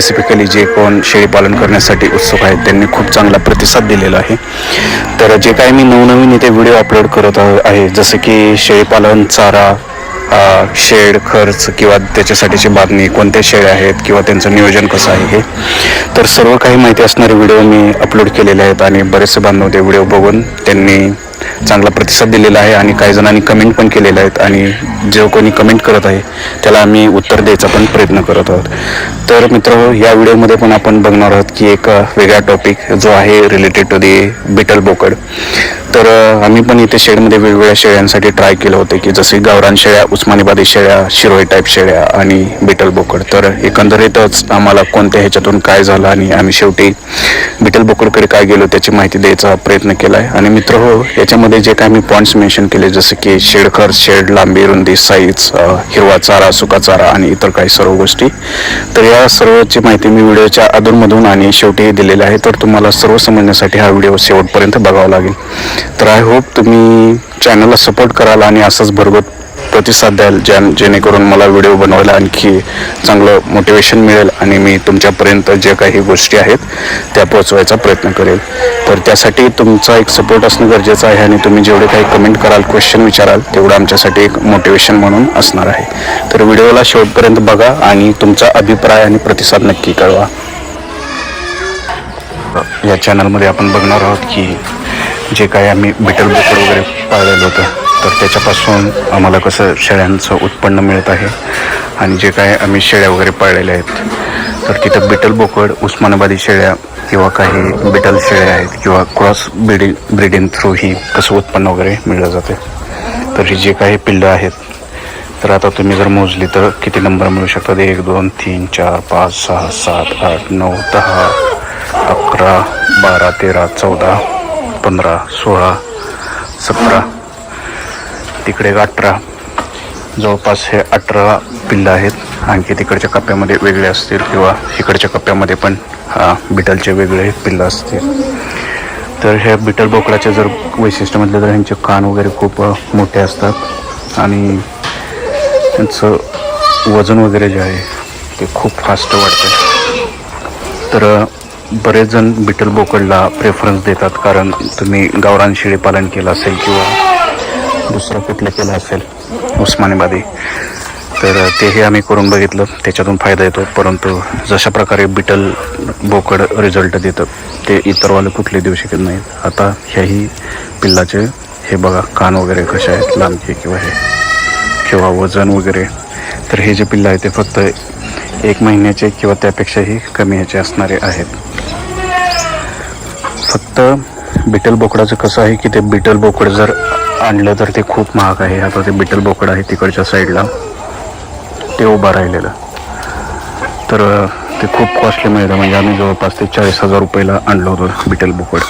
Specifically जे कोण शेळी पालन करण्यासाठी उत्सुक आहेत त्यांनी खूप चांगला प्रतिसाद दिलेला आहे. तर जे काही मी नवनवीन इथे व्हिडिओ अपलोड करत आहे जसं की शेळीपालन चारा शेड खर्च किंवा त्याच्यासाठीची बातमी कोणत्या शेळ आहेत किंवा त्यांचं नियोजन कसं आहे हे. तर सर्व काही माहिती असणारे व्हिडिओ मी अपलोड केलेले आहेत आणि बरेचसे बांधव ते व्हिडिओ बघून त्यांनी चांगला प्रतिसाद दिलेला आहे आणि काही जणांनी कमेंट पण केलेले आहेत आणि जो कोणी कमेंट करत आहे त्याला आम्ही उत्तर द्यायचा पण प्रयत्न करत आहोत. तर मित्र या व्हिडिओमध्ये पण आपण बघणार आहोत की एक वेगळा टॉपिक जो आहे रिलेटेड टू दी बिटल बोकड. तर आम्ही पण इथे शेडमध्ये वेगवेगळ्या शेळ्यांसाठी ट्राय केलं होतं की जसे गावरान शेळ्या उस्मानाबादी शेळ्या शिरोई टाईप शेळ्या आणि बिटल बोकड. तर एकंदरीतच आम्हाला कोणत्या ह्याच्यातून काय झालं आणि आम्ही शेवटी बिटल बोकडकडे काय गेलो त्याची माहिती द्यायचा प्रयत्न केला आहे आणि मित्र हो याच्यामध्ये जे काय मी पॉईंट्स मेन्शन केले जसं की शेड खर्च शेड लांबी रुंदी साईज हिरवा चारा सुका चारा आणि इतर काही सर्व गोष्टी. तर या सर्वची माहिती मी व्हिडिओच्या अधूनमधून आणि शेवटी दिलेली आहे. तर तुम्हाला सर्व समजण्यासाठी हा व्हिडिओ शेवटपर्यंत बघावा लागेल. तर आय होप तुम्ही चॅनलला सपोर्ट कराल आणि असंच भरगत प्रतिसाद द्याल ज्या जेणेकरून मला व्हिडिओ बनवायला आणखी चांगलं मोटिवेशन मिळेल आणि मी तुमच्यापर्यंत ज्या काही गोष्टी आहेत त्या पोहोचवायचा प्रयत्न करेल. तर त्यासाठी तुमचा एक सपोर्ट असणं गरजेचं आहे आणि तुम्ही जेवढे काही कमेंट कराल क्वेश्चन विचाराल तेवढं आमच्यासाठी एक मोटिवेशन म्हणून असणार आहे. तर व्हिडिओला शेवटपर्यंत बघा आणि तुमचा अभिप्राय आणि प्रतिसाद नक्की कळवा. या चॅनलमध्ये आपण बघणार आहोत की जे काही आम्ही बिटल बोकड वगैरे पाळलेलं होतं तर त्याच्यापासून आम्हाला कसं शेळ्यांचं उत्पन्न मिळत आहे आणि जे काय आम्ही शेळ्या वगैरे पाळलेल्या आहेत तर तिथं बिटल बोकड उस्मानाबादी शेळ्या किंवा काही बिटल शेळ्या आहेत किंवा क्रॉस ब्रिडिंग ब्रिडिंग थ्रू ही कसं उत्पन्न वगैरे मिळलं जाते. तर ही जे काही पिल्लं आहेत तर आता तुम्ही जर मोजली तर किती नंबर मिळू शकतात? एक दोन तीन चार पाच सहा सात आठ नऊ दहा अकरा बारा तेरा चौदा पंधरा सोळा सतरा तिकडे एक अठरा जवळपास हे अठरा पिल्लं आहेत. आणखी तिकडच्या कप्प्यामध्ये वेगळे असतील किंवा इकडच्या कप्प्यामध्ये पण हा, बिटलचे वेगळे पिल्लं असतील. तर ह्या बिटल बोकडाचे जर वैशिष्ट्य म्हटलं तर ह्यांचे कान वगैरे खूप मोठे असतात. आणि त्यांचं वजन वगैरे जे आहे ते खूप फास्ट वाढते. तर बरेच जण बिटल बोकडला प्रेफरन्स देतात. कारण तुम्ही गावरान शेळी पालन केलं असेल किंवा दुसरं कुठलं केलं असेल उस्मानाबादी. तर तेही आम्ही करून बघितलं. त्याच्यातून फायदा येतो. परंतु जशा प्रकारे बिटल बोकड रिझल्ट देतं ते इतरवाले कुठले देऊ शकत नाहीत. आता ह्याही पिल्लाचे हे बघा कान वगैरे कसे आहेत लांबचे किंवा हे किंवा वजन वगैरे. तर हे जे पिल्लं आहे ते फक्त एक महिन्याचे किंवा त्यापेक्षाही कमी ह्याचे असणारे आहेत. फक्त बिटल बोकडाचं कसं आहे की ते बिटल बोकड जर आणलं तर ते खूप महाग आहे. आता ते बिटल बोकड आहे तिकडच्या साईडला. ते उभं राहिलेलं. तर ते खूप कॉस्टली मिळतं. म्हणजे आम्ही जवळपास ते चाळीस हजार रुपयाला आणलं होतं बिटल बोकड.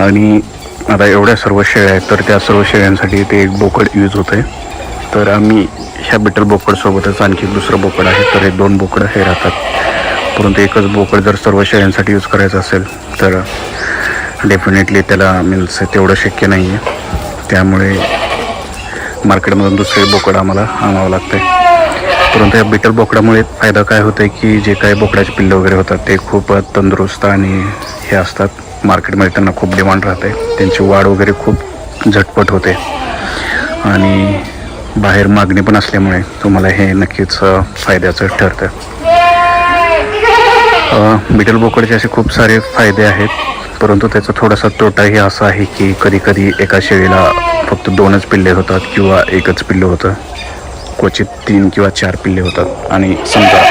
आणि आता एवढ्या सर्व शेळ्या आहेत तर त्या सर्व शेळ्यांसाठी ते एक बोकड यूज होतं आहे तर आम्ही ह्या बिटल बोकडसोबतच आणखी दुसरं बोकड आहे. तर हे दोन बोकडं हे राहतात. परंतु एकच बोकड जर सर्व शेळ्यांसाठी यूज करायचं असेल तर डेफिनेटली त्याला मीन्स तेवढं शक्य नाही आहे त्यामुळे मार्केटमधून दुसरे बोकड आम्हाला आणावं लागतं आहे परंतु या बिटल बोकडामुळे फायदा काय होतं आहे की जे काही बोकडाचे पिल्लं वगैरे होतात ते खूप तंदुरुस्त आणि हे असतात. मार्केटमध्ये त्यांना खूप डिमांड राहते. त्यांची वाढ वगैरे खूप झटपट होते. आणि बाहेर मागणी पण असल्यामुळे तुम्हाला हे नक्कीच फायद्याचं ठरतं. बिटल बोकडचे असे खूप सारे फायदे आहेत. परंतु त्याचा थोडासा तोटाही असा आहे की कधीकधी एका शेळीला फक्त दोनच पिल्ले होतात किंवा एकच पिल्लं होतं. क्वचित तीन किंवा चार पिल्ले होतात. आणि समजा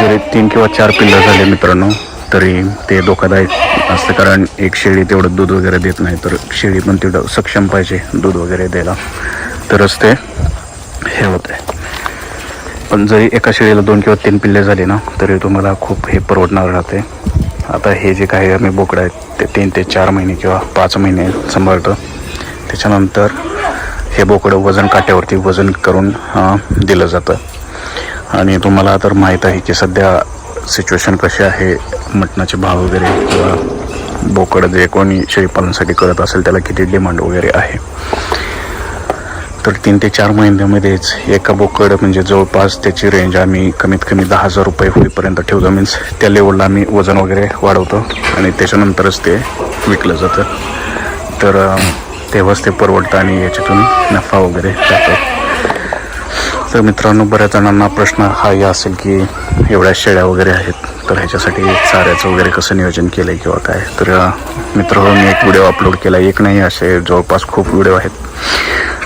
जरी तीन किंवा चार पिल्लं झाले मित्रांनो तरी ते धोकादायक असतं. कारण एक शेळी तेवढं दूध वगैरे देत नाही तर शेळी पण तेवढं सक्षम पाहिजे दूध वगैरे द्यायला. तरच ते हे होते पण जरी एका शेळीला दोन किंवा तीन पिल्ले झाले ना तरी तुम्हाला खूप हे परवडणार राहते. आता हे जे काही आम्ही बोकडं आहेत ते तीन ते चार महिने किंवा पाच महिने सांभाळतो. त्याच्यानंतर हे बोकडं वजन काट्यावरती वजन करून दिलं जातं. आणि तुम्हाला तर माहीत आहे की सध्या सिच्युएशन कशी आहे मटणाचे भाव वगैरे किंवा बोकडं जे कोणी शेळीपालनासाठी करत असेल त्याला किती डिमांड वगैरे आहे. तर तीन ते चार महिन्यामध्येच एका बोकड म्हणजे जवळपास त्याची रेंज आम्ही कमीत कमी दहा हजार रुपये होईपर्यंत ठेवतो. मीन्स त्या लेवलला आम्ही वजन वगैरे वाढवतो आणि त्याच्यानंतरच ते विकलं जातं. तर तेव्हाच ते परवडतं आणि याच्यातून नफा वगैरे जातो. तर मित्रांनो बऱ्याच जणांना प्रश्न हाही असेल की एवढ्या शेळ्या वगैरे आहेत तर ह्याच्यासाठी चाऱ्याचं वगैरे कसं नियोजन केलं आहे किंवा काय? तर मित्र मी एक व्हिडिओ अपलोड केला. एक नाही असे जवळपास खूप व्हिडिओ आहेत.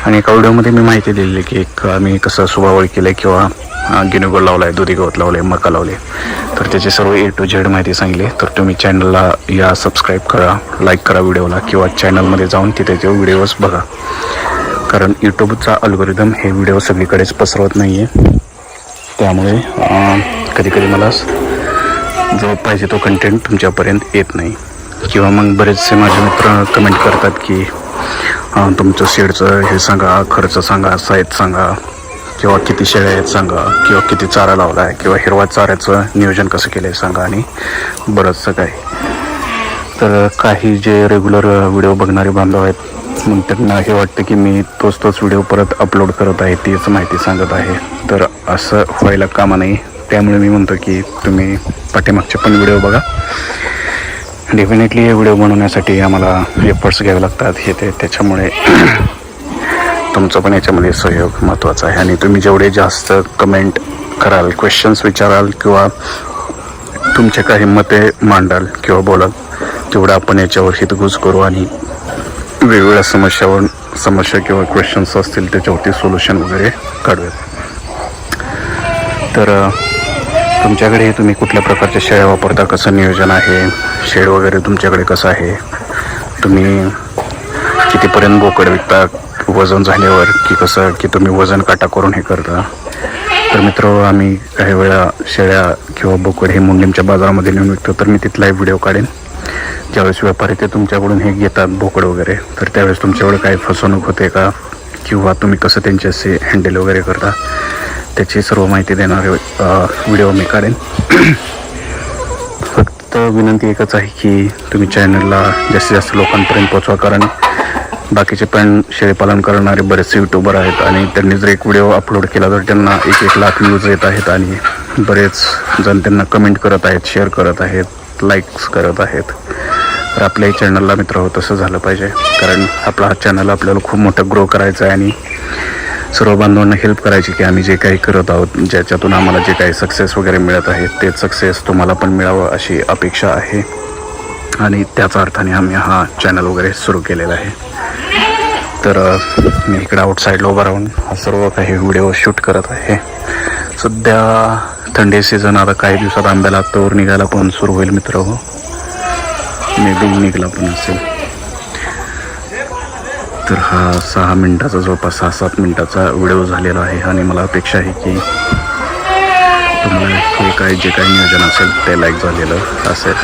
आणि एका व्हिडिओमध्ये मी माहिती दिलेली की एक मी कसं सुभावळ केलं आहे किंवा अं, लावला आहे दुधी गवत लावले मका लावले तर त्याची सर्व ए टू झेड माहिती सांगली. तर तुम्ही चॅनलला या सबस्क्राईब करा लाईक करा व्हिडिओला किंवा चॅनलमध्ये जाऊन तिथे ते व्हिडिओज बघा. कारण यूट्यूबचा अल्गोरिदम हे व्हिडिओ सगळीकडेच पसरवत नाही आहे त्यामुळे कधी कधी मला जो पाहिजे तो कंटेंट तुमच्यापर्यंत येत नाही. किंवा मग बरेचसे माझे मित्र कमेंट करतात की तुमचं शेडचं हे सांगा खर्च सांगा साईज सांगा किंवा किती शेळ्या आहेत सांगा किंवा किती चारा लावला आहे किंवा हिरवा चाऱ्याचं नियोजन कसं केलं आहे सांगा आणि बरंचसं काय तर काही जे रेग्युलर व्हिडिओ बघणारे बांधव आहेत मग त्यांना हे वाटतं की मी तोच तोच व्हिडिओ परत अपलोड करत आहे तीच माहिती सांगत आहे. तर असं व्हायला कामा नाही त्यामुळे मी म्हणतो की तुम्ही पाठीमागचे पण व्हिडिओ बघा. डेफिनेटली हे व्हिडिओ बनवण्यासाठी आम्हाला एफर्ट्स घ्यावे लागतात. हे ते त्याच्यामुळे तुमचं पण याच्यामध्ये सहयोग महत्त्वाचा आहे. आणि तुम्ही जेवढे जास्त कमेंट कराल क्वेश्चन्स विचाराल किंवा तुमचे काही मते मांडाल किंवा बोलाल तेवढं आपण याच्यावर हितगुज करू आणि वेगवेगळ्या समस्यावर समस्या किंवा क्वेश्चन्स असतील त्याच्यावरती सोल्युशन वगैरे काढूयात. तर तुमच्याकडे तुम्ही कुठल्या प्रकारच्या शेळ्या वापरता? कसं नियोजन आहे? शेड वगैरे तुमच्याकडे कसं आहे? तुम्ही कितीपर्यंत बोकड विकता? वजन झाल्यावर की कसं की तुम्ही वजन काटा करून हे करता? तर मित्र आम्ही काही वेळा शेळ्या किंवा बोकड हे मुंडीमच्या बाजारामध्ये नेऊन विकतो तर मी तिथला एक व्हिडिओ काढेन. ज्यावेळेस व्यापारी ते तुमच्याकडून हे घेतात बोकड वगैरे तर त्यावेळेस तुमच्याकडे काही फसवणूक होते का? किंवा तुम्ही कसं त्यांच्याशी हँडल वगैरे करता? त्याची सर्व माहिती देणारे व्हिडिओ मी काढेन. फक्त विनंती एकच आहे की तुम्ही चॅनलला जास्तीत जास्त लोकांपर्यंत पोचवा कारण बाकीचे पण शेळीपालन करणारे बरेचसे यूट्यूबर आहेत आणि त्यांनी जर एक व्हिडिओ अपलोड केला तर त्यांना एक एक लाख व्ह्यूज येत आहेत आणि बरेच जण त्यांना कमेंट करत आहेत शेअर करत आहेत लाईक्स करत आहेत. तर आपल्याही चॅनलला मित्र हो तसं झालं पाहिजे. कारण आपला हा चॅनल आपल्याला खूप मोठं ग्रो करायचा आहे आणि सर्व बांधवांना हेल्प करायची की आम्ही जे काही करत आहोत ज्याच्यातून आम्हाला जे काही सक्सेस वगैरे मिळत आहे तेच सक्सेस तुम्हाला पण मिळावं अशी अपेक्षा आहे. आणि त्याच अर्थाने आम्ही हा चॅनल वगैरे सुरू केलेला आहे. तर मी इकडे आउटसाईडला उभा राहून हा सर्व काही व्हिडिओ शूट करत आहे. सध्या थंडी सीझन आता काही दिवसात आंब्याला तोर निघायला पण सुरू होईल मित्र हो. मे बी निघाला पण असेल. तर हा सहा मिनटाचा जवळपास सहा सात मिनटाचा व्हिडिओ झालेला आहे आणि मला अपेक्षा आहे की तुम्हाला हे काय जे काही नियोजन असेल ते लाईक झालेलं असेल.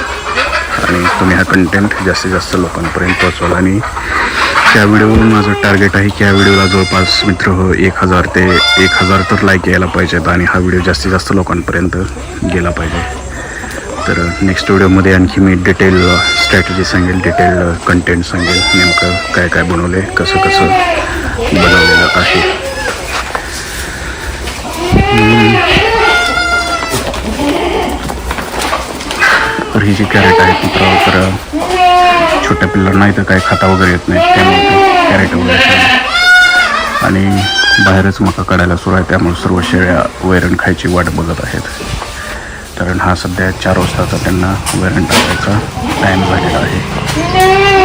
आणि तुम्ही हा कंटेंट जास्तीत जास्त लोकांपर्यंत पोहोचवाल. आणि त्या व्हिडिओवरून माझं टार्गेट आहे की या व्हिडिओला जवळपास मित्र हो एक हजार ते एक हजार तर लाईक यायला पाहिजेत आणि हा व्हिडिओ जास्तीत जास्त लोकांपर्यंत गेला पाहिजे. तर नेक्स्ट व्हिडिओमध्ये आणखी मी डिटेल स्ट्रॅटेजी सांगेल डिटेल कंटेंट सांगेल नेमकं काय काय बनवलं आहे कसं कसं बनवलेलं आहे. तर ही जी कॅरेट आहे मित्र तर छोट्या पिल्लांना इथं काय खाता वगैरे येत नाही त्यामुळे कॅरेट वगैरे आणि बाहेरच मका काढायला सुरू आहे त्यामुळे सर्व शेळ्या वैरण खायची वाट बघत आहेत. कारण हा सध्या चार वाजताचा त्यांना वॅरंट टाकायचा टाईम झालेला आहे.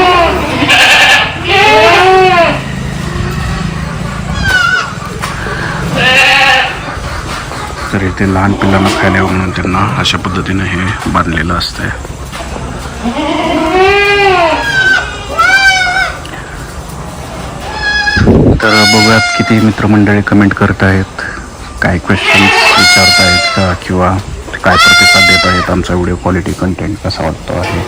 तर इथे लहान पिल्लांना खायला यावं म्हणून त्यांना अशा पद्धतीने हे बांधलेलं असतंय. तर बघूयात किती मित्रमंडळी कमेंट करत आहेत काय क्वेश्चन्स विचारत आहेत का किंवा काय प्रतिसाद देत आहेत आमचा व्हिडिओ क्वालिटी कंटेंट कसा वाटतो आहे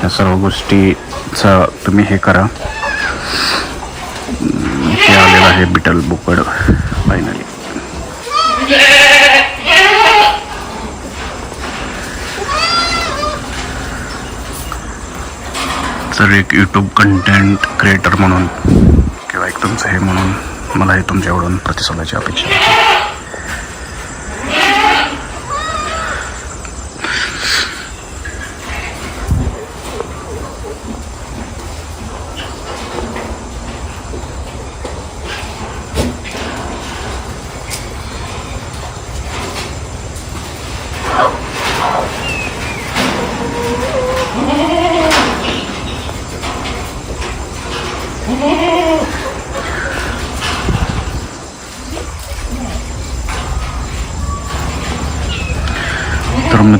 ह्या सर्व गोष्टीचं तुम्ही हे करा. हे आलेलं आहे बिटल बुकड फायनली तर एक यूट्यूब कंटेंट क्रिएटर म्हणून किंवा एक तुमचं हे म्हणून मला हे तुमच्याकडून प्रतिसादाची अपेक्षा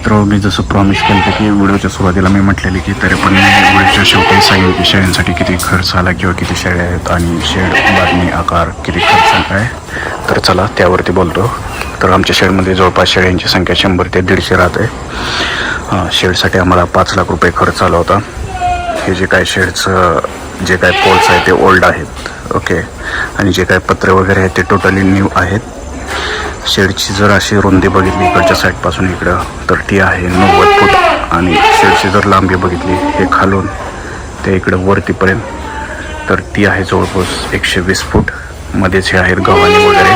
मित्र मी जसं प्रॉमिस केलं होतं की व्हिडिओच्या सुरुवातीला मी म्हटलेले की तरी पण मी व्हिडिओच्या शेवटी सांगेन की शेळ्यांसाठी किती खर्च आला किंवा किती शेळ्या आहेत आणि शेड बांधणी आकार किती खर्च काय आहे? तर चला त्यावरती बोलतो. तर आमच्या शेडमध्ये जवळपास शेळ्यांची संख्या शंभर ते दीडशे राहते शेडसाठी आम्हाला पाच लाख रुपये खर्च आला होता. हे जे काय शेडचं जे काय पोल्स आहेत ते ओल्ड आहेत. ओके आणि जे काय पत्रे वगैरे आहेत ते टोटली न्यू आहेत. शेडची जर अशी रुंदी बघितली इकडच्या साईडपासून इकडं तर ती आहे नव्वद फूट. आणि शेडची जर लांबी बघितली हे खालून ते इकडं वरतीपर्यंत तर ती आहे जवळपास एकशे वीस फूट. मध्येच हे आहेत गव्हाणी वगैरे.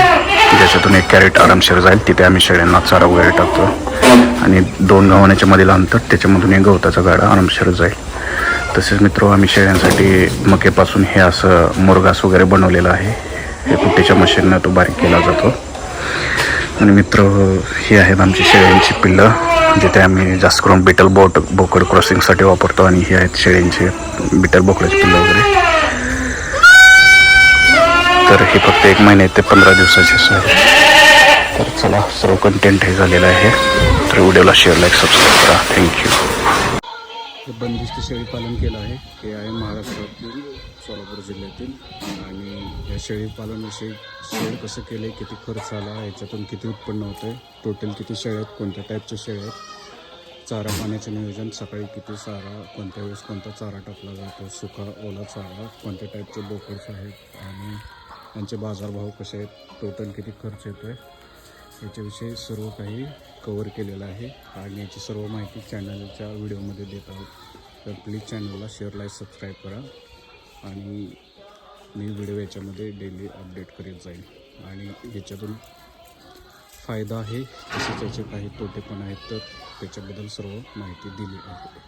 ज्याच्यातून एक कॅरेट आरामशीर जाईल तिथे आम्ही शेळ्यांना चारा वगैरे टाकतो. आणि दोन गव्हाण्याच्या मधील अंतर त्याच्यामधून एक गवताचा गाडा आरामशीर जाईल. तसेच मित्र आम्ही शेळ्यांसाठी मकेपासून हे असं मुरगास वगैरे बनवलेलं आहे. हे कुट्टीच्या मशीननं तो बारीक केला जातो. आणि मित्र हे आहेत आमची शेळ्यांची पिल्लं. जिथे आम्ही जास्त करून बिटल बोट बोकड क्रॉसिंगसाठी वापरतो आणि हे आहेत शेळ्यांची बिटल बोकडाची पिल्लं वगैरे. तर हे फक्त एक महिने ते पंधरा दिवसाचे आहे तर चला सर्व कंटेंट हे झालेलं आहे. तर व्हिडिओला शेअर लाईक सबस्क्राईब करा. थँक्यू हे बंदिस्त शेळी पालन केलं आहे. हे आहे महाराष्ट्रातील सोलापूर जिल्ह्यातील. आणि या शेळीपालनाविषयी शेड कसं केलं आहे किती खर्च आला याच्यातून किती उत्पन्न होतं आहे टोटल किती शेळ्या आहेत कोणत्या टाईपच्या शेळ्या आहेत चारा पाण्याचं नियोजन सकाळी किती चारा कोणत्या वेळेस कोणता चारा टाकला जातो सुका ओला चारा कोणत्या टाईपचे बोकड्स आहेत आणि त्यांचे बाजारभाव कसे आहेत टोटल किती खर्च येतो आहे याच्याविषयी सर्व काही कवर केलेलं आहे. आणि याची सर्व माहिती चॅनलच्या व्हिडिओमध्ये देत आहोत. तर प्लीज चॅनलला शेअर लाईक सबस्क्राईब करा. आणि मी व्हिडिओ याच्यामध्ये डेली अपडेट करीत जाईल आणि याच्यातून फायदा आहे तसेच याचे काही तोटे पण आहेत तर त्याच्याबद्दल सर्व माहिती दिली आहे.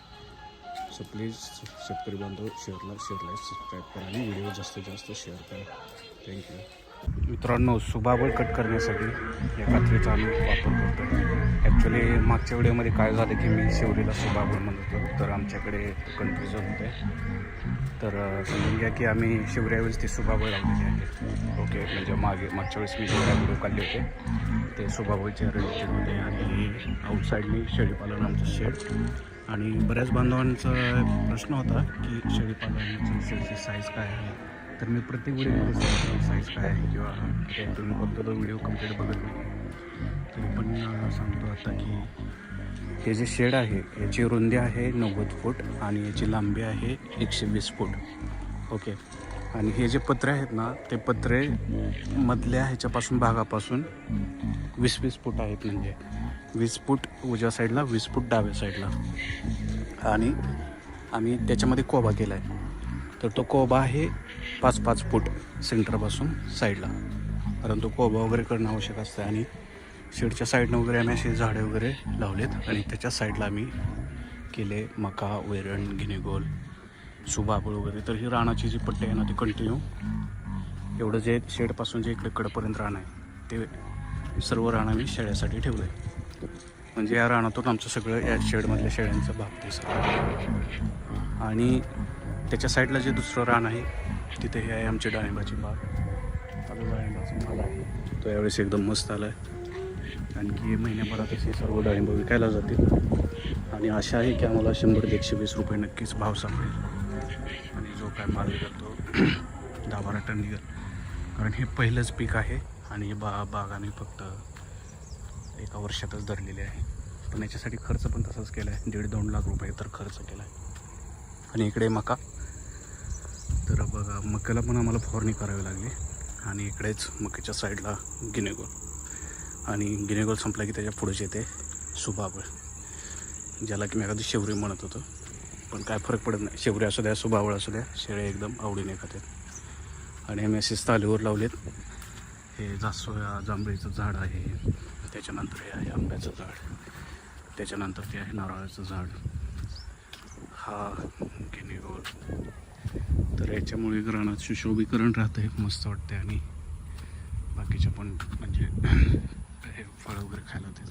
सो प्लीज शेतकरी बांधव शेअरला शेअरला सबस्क्राईब करा आणि व्हिडिओ जास्तीत जास्त शेअर करा. थँक्यू मित्रांनो सुबाबळ कट करण्यासाठी या कात्रीचा आम्ही वापर करतो ॲक्च्युली मागच्या व्हिडिओमध्ये काय झालं की मी शिवरीला सुबाबळ म्हणत होतो तर आमच्याकडे कन्फ्युजन होते तर समजून घ्या की आम्ही शिवऱ्यावेळेस ती सुबाबळ लावलेली आहे ओके म्हणजे मागे मागच्या वेळेस मी शिवऱ्या व्हिडिओ काढले होते ते सुबाबळच्या रिलेटेडमध्ये आणि आउटसाईडनी शेळीपालन आमचं शेड आणि बऱ्याच बांधवांचा प्रश्न होता की शेळीपालनाची शेळीची साईज काय आहे? तर मी प्रत्येक व्हिडिओमध्ये म्हणजे साईज काय आहे किंवा तुम्ही फक्त तो व्हिडिओ कंप्लीट बघत नाही. तरी पण सांगतो आता की हे जे शेड आहे याची रुंदी आहे नव्वद फूट आणि याची लांबी आहे एकशे वीस फूट. ओके. आणि हे जे पत्रे आहेत ना ते पत्रे मधल्या ह्याच्यापासून भागापासून वीस वीस फूट आहेत म्हणजे. वीस फूट उजव्या साईडला वीस फूट डाव्या साईडला आणि आम्ही त्याच्यामध्ये कोबा केला आहे तर तो कोबा आहे पाच पाच फूट सेंटरपासून साईडला. परंतु कोबा वगैरे करणं आवश्यक असतं आणि शेडच्या साईडनं वगैरे आम्ही असे झाडे वगैरे लावलेत आणि त्याच्या साईडला आम्ही केले मका वैरण गिनेगोल सुबाबळ वगैरे. तर ही रानाची जी पट्टी आहे ना ती कंटिन्यू एवढं जे शेडपासून जे इकडे कडपर्यंत रान आहे ते सर्व रान आम्ही शेळ्यासाठी ठेवलं आहे म्हणजे या रानातून आमचं सगळं या शेडमधल्या शेळ्यांचा भाग सगळं. आणि त्याच्या साईडला जे दुसरं रान आहे तिथे हे आहे आमची डाळिंबाची बाग. आता डाळिंबाचा माल आहे. तो यावेळेस एकदम मस्त आला आहे. आणखी महिन्याभरातच हे सर्व डाळिंब विकायला जातील. आणि आशा आहे की आम्हाला शंभर ते एकशे वीस रुपये नक्कीच भाव सापडेल. आणि जो काय माल निघेल तो दहा बारा टन निघेल. कारण हे पहिलंच पीक आहे आणि हे बा बाग आम्ही फक्त एका वर्षातच धरलेली आहे. पण याच्यासाठी खर्च पण तसाच केला आहे. दीड दोन लाख रुपये तर खर्च केला आहे. आणि इकडे मका. तर बघा मक्याला पण आम्हाला फवारणी करावी लागली. आणि इकडेच मक्याच्या साईडला गिनेगोल. आणि गिनेगोल संपला की त्याच्या पुढेच येते सुभाबळ ज्याला की मी एखादी शेवरी म्हणत होतो. पण काय फरक पडत नाही. शेवरी असू द्या सुभावळ असू द्या शेळे एकदम आवडीने खातात. आणि आम्ही मेसेस तालीवर लावलेत. हे जासोया जांभळीचं झाड आहे. त्याच्यानंतर हे आहे आंब्याचं झाड. त्याच्यानंतर ते आहे नारळाचं झाड. हा गिनेगोल. तर याच्यामुळे ग्रहणात सुशोभीकरण राहतं हे मस्त वाटते आणि बाकीच्या पण म्हणजे हे फळं वगैरे खायला होते.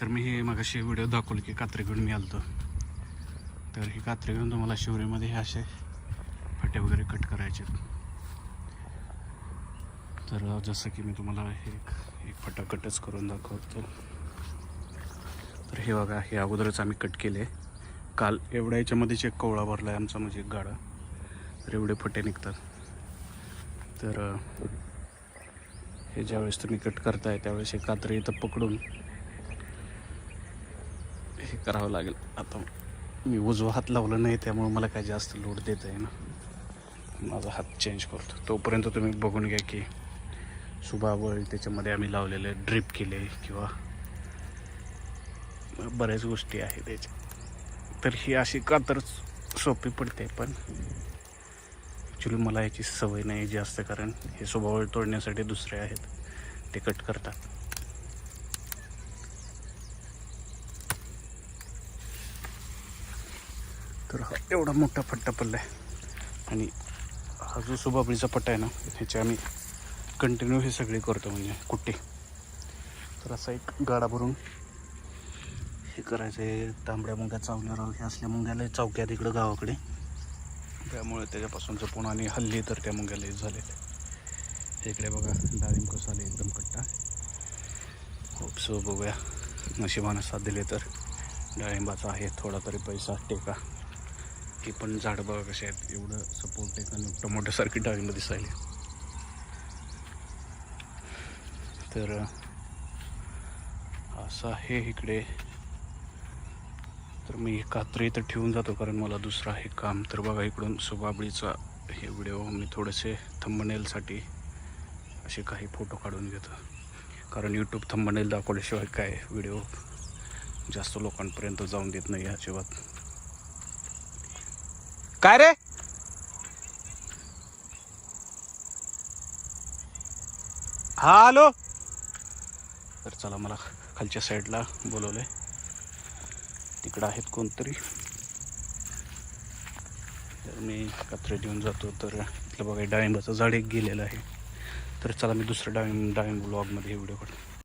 तर मी हे मागाशी व्हिडिओ दाखवलं की कात्री घेऊन मी आलतो. तर हे कात्री घेऊन तुम्हाला शिवरीमध्ये हे असे फाटे वगैरे कट करायचे. तर जसं की मी तुम्हाला हे एक एक फाटा कटच करून दाखवतो. तर हे बघा हे अगोदरच आम्ही कट केले. काल एवढ्या याच्यामध्येच एक कवळा भरला आहे आमचा म्हणजे एक गाडा. तर एवढे फटे निघतात. तर हे ज्यावेळेस तुम्ही कट करताय त्यावेळेस हे कात्री इथं पकडून हे करावं लागेल. आता मी उजवा हात लावला नाही त्यामुळे मला काय जास्त लोड देत आहे ना. माझा हात चेंज करतो. तोपर्यंत तुम्ही बघून घ्या की सुबाबळ त्याच्यामध्ये आम्ही लावलेले ड्रिप केले किंवा बऱ्याच गोष्टी आहेत त्याच्या. तर ही अशी कातर सोपी पडते पण ॲक्च्युली मला याची सवय नाही जास्त कारण हे स्वभाव तोडण्यासाठी दुसरे आहेत. ते कट करतात. तर हा एवढा मोठा फट्टा पडला आहे आणि हा जो सुबाबळीचा पट्टा आहे ना ह्याचे आम्ही कंटिन्यू हे सगळे करतो म्हणजे कुट्टी तर असा एक गाडा भरून हे करायचं आहे तांबड्या मुंग्या चावल्यावर हे असल्या मुंग्याला चौक्यात इकडं गावाकडे. त्यामुळे त्याच्यापासून जपून आणि हल्ली तर त्या मुंग्याला झालेत इकडे बघा डाळिंब कसं आले एकदम कट्टा. खूप सो बघूया नशिबानं साथ दिले तर. डाळिंबाचा आहे थोडा तरी पैसा टेका. की पण झाडं बघा कशी आहेत एवढं सपोर्ट टेका टोमॅटोसारखी डाळिंब दिसायली. तर असं आहे इकडे. तर मी कात्री इथं ठेवून जातो कारण मला दुसरं आहे काम. तर बघा इकडून सुबाबळीचा हे व्हिडिओ मी थोडेसे थंबनेलसाठी असे काही फोटो काढून घेतो. कारण यूट्यूब थंबनेल दाखवल्याशिवाय काय व्हिडिओ जास्त लोकांपर्यंत जाऊन देत नाही अजिबात. काय रे? हा हॅलो? तर चला मला खालच्या साईडला बोलवलंय. इकडं आहेत कोणतरी. तर मी कात्रे देऊन जातो. तर इथलं बघा डाळिंबाचं झाड एक गेलेलं आहे. तर चला मी दुसरं डाळिंब डाळिंब ब्लॉगमध्ये व्हिडिओ काढतो.